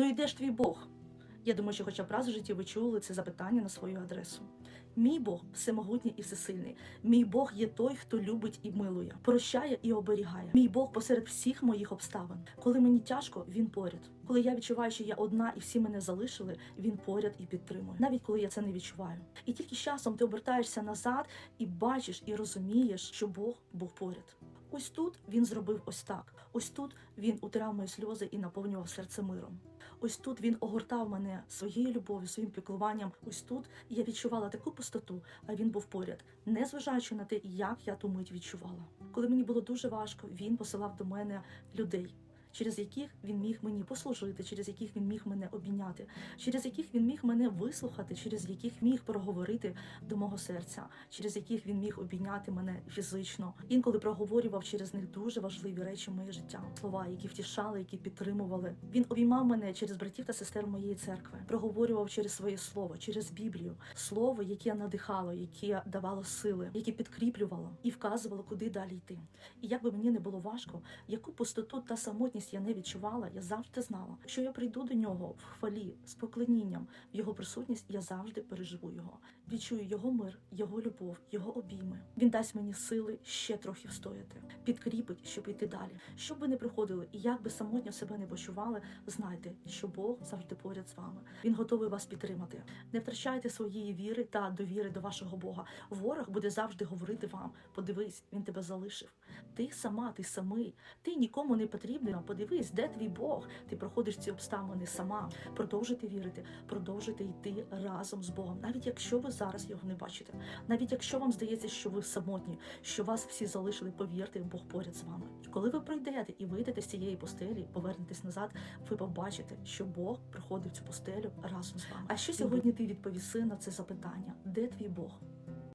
Ну і де ж твій Бог? Я думаю, що хоча б раз в житті ви чули це запитання на свою адресу. Мій Бог всемогутній і всесильний. Мій Бог є той, хто любить і милує, прощає і оберігає. Мій Бог посеред всіх моїх обставин. Коли мені тяжко, він поряд. Коли я відчуваю, що я одна і всі мене залишили, він поряд і підтримує, навіть коли я це не відчуваю. І тільки з часом ти обертаєшся назад і бачиш і розумієш, що Бог був поряд. Ось тут він зробив ось так. Ось тут він утирав мої сльози і наповнював серце миром. Ось тут він огортав мене своєю любов'ю, своїм піклуванням. Ось тут я відчувала таку пустоту, а він був поряд, не зважаючи на те, як я ту мить відчувала. Коли мені було дуже важко, він посилав до мене людей. Через яких він міг мені послужити, через яких він міг мене обійняти, через яких він міг мене вислухати, через яких міг проговорити до мого серця, через яких він міг обійняти мене фізично. Інколи проговорював через них дуже важливі речі в моє життя, слова, які втішали, які підтримували. Він обіймав мене через братів та сестер моєї церкви, проговорював через своє слово, через Біблію, слово, яке надихало, яке давало сили, яке підкріплювало і вказувало, куди далі йти. І як би мені не було важко, яку пустоту та самотність я не відчувала, я завжди знала, що я прийду до нього в хвалі з поклонінням, в його присутність я завжди переживу його. Відчую його мир, його любов, його обійми. Він дасть мені сили ще трохи встояти, підкріпить, щоб йти далі. Щоб ви не приходили і як би самотньо себе не почували, знайте, що Бог завжди поряд з вами. Він готовий вас підтримати. Не втрачайте своєї віри та довіри до вашого Бога. Ворог буде завжди говорити вам: подивись, він тебе залишив. Ти сама, ти самий, ти нікому не потрібний. Подивись, де твій Бог. Ти проходиш ці обставини сама. Продовжуйте вірити, продовжуйте йти разом з Богом, навіть якщо ви зараз його не бачите, навіть якщо вам здається, що ви самотні, що вас всі залишили, повірте, Бог поряд з вами. Коли ви пройдете і вийдете з цієї пустелі, повернетесь назад, ви побачите, що Бог приходив в цю пустелю разом з вами. А що сьогодні ти відповіси на це запитання? Де твій Бог?